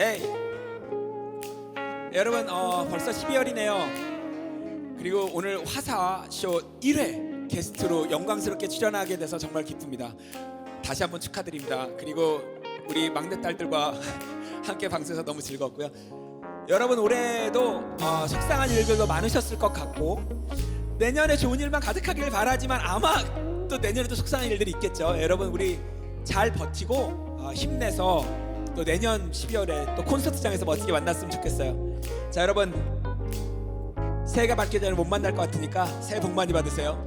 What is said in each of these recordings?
헤이 여러분 어, 벌써 12월이네요. 그리고 오늘 화사쇼 1회 게스트로 영광스럽게 출연하게 돼서 정말 기쁩니다. 다시 한번 축하드립니다. 그리고 우리 막내딸들과 함께 방송해서 너무 즐거웠고요. 여러분 올해도 어, 속상한 일들도 많으셨을 것 같고 내년에 좋은 일만 가득하길 바라지만 아마 또 내년에도 속상한 일들이 있겠죠. 여러분 우리 잘 버티고 어, 힘내서 또 내년 12월에 또 콘서트장에서 멋지게 만났으면 좋겠어요. 자 여러분 새해가 밝기 전에 못 만날 것 같으니까 새해 복 많이 받으세요.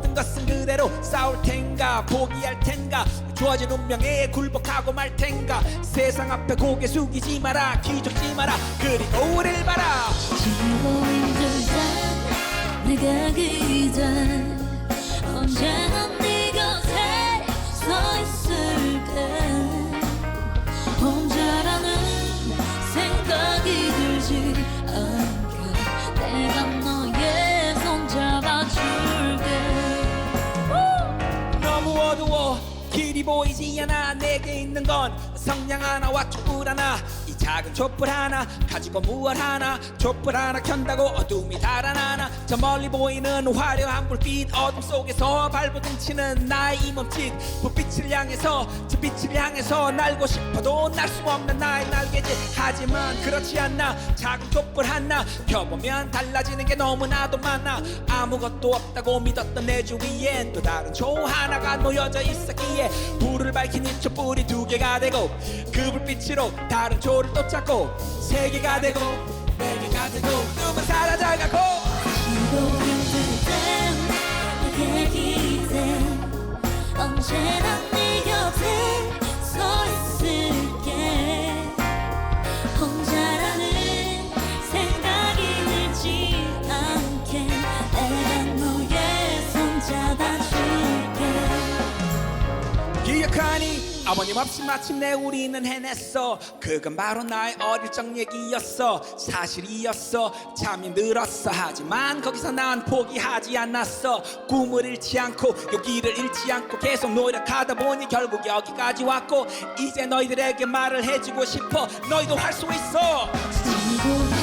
든 것은 그대로 싸울 텐가 포기할 텐가 주어진 운명에 굴복하고 말 텐가. 세상 앞에 고개 숙이지 마라 기죽지 마라. 그리고 우릴 봐라. 지고 내가 그저 너무 어두워 길이 보이지 않아 내게 있는 건 성냥 하나와 촛불 하나. 이 작은 촛불 하나 가지고 무얼 하나 촛불 하나 켠다고 어둠이 달아나나. 저 멀리 보이는 화려한 불빛 어둠 속에서 발버둥 치는 나의 이 몸짓. 불빛을 향해서 저 빛을 향해서 날고 싶어도 날 수 없는 나의 날개짓. 하지만 그렇지 않나. 작은 촛불 하나 켜보면 달라지는 게 너무나도 많아. 아무것도 없다고 믿었던 내 주위엔 또 다른 조 하나가 놓여져 있었기에 불을 밝힌 이 촛불이 두 개가 되고 그 불빛으로 다른 조를 또 찾고 세 개가 되고 네 개가 되고 누군 사라져가고 지고 힘들 땐 내게 기대 언제나 네 곁에 어머님 없이 마침내 우리는 해냈어. 그건 바로 나의 어릴 적 얘기였어. 사실이었어. 참 힘들었어. 하지만 거기서 난 포기하지 않았어. 꿈을 잃지 않고 용기를 잃지 않고 계속 노력하다 보니 결국 여기까지 왔고 이제 너희들에게 말을 해주고 싶어. 너희도 할 수 있어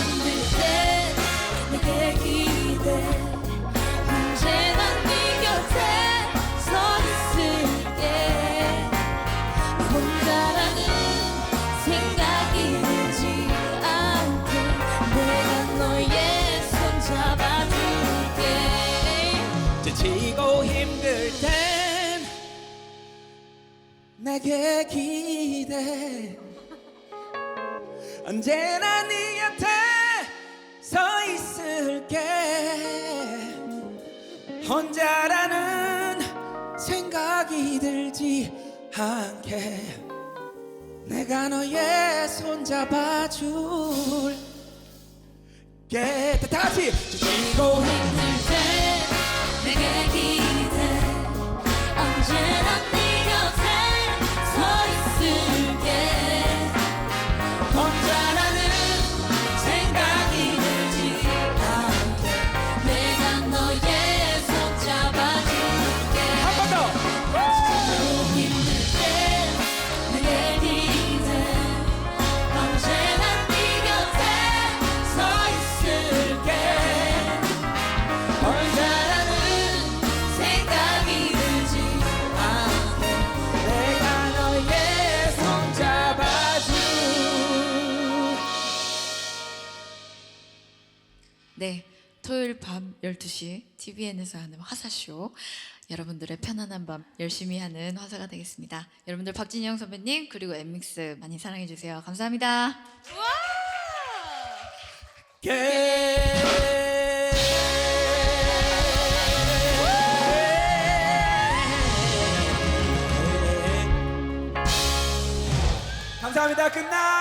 내게 기대. 언제나 네 곁에 서 있을게. 혼자라는 생각이 들지 않게 내가 너의 손 잡아줄게. 다 같이. 지치고 힘들 네, 토요일 밤 12시 TVN에서 하는 화사쇼. 여러분들의 편안한 밤 열심히 하는 화사가 되겠습니다. 여러분들 박진영 선배님 그리고 엠믹스 많이 사랑해 주세요. 감사합니다. 한 감사합니다. 끝날.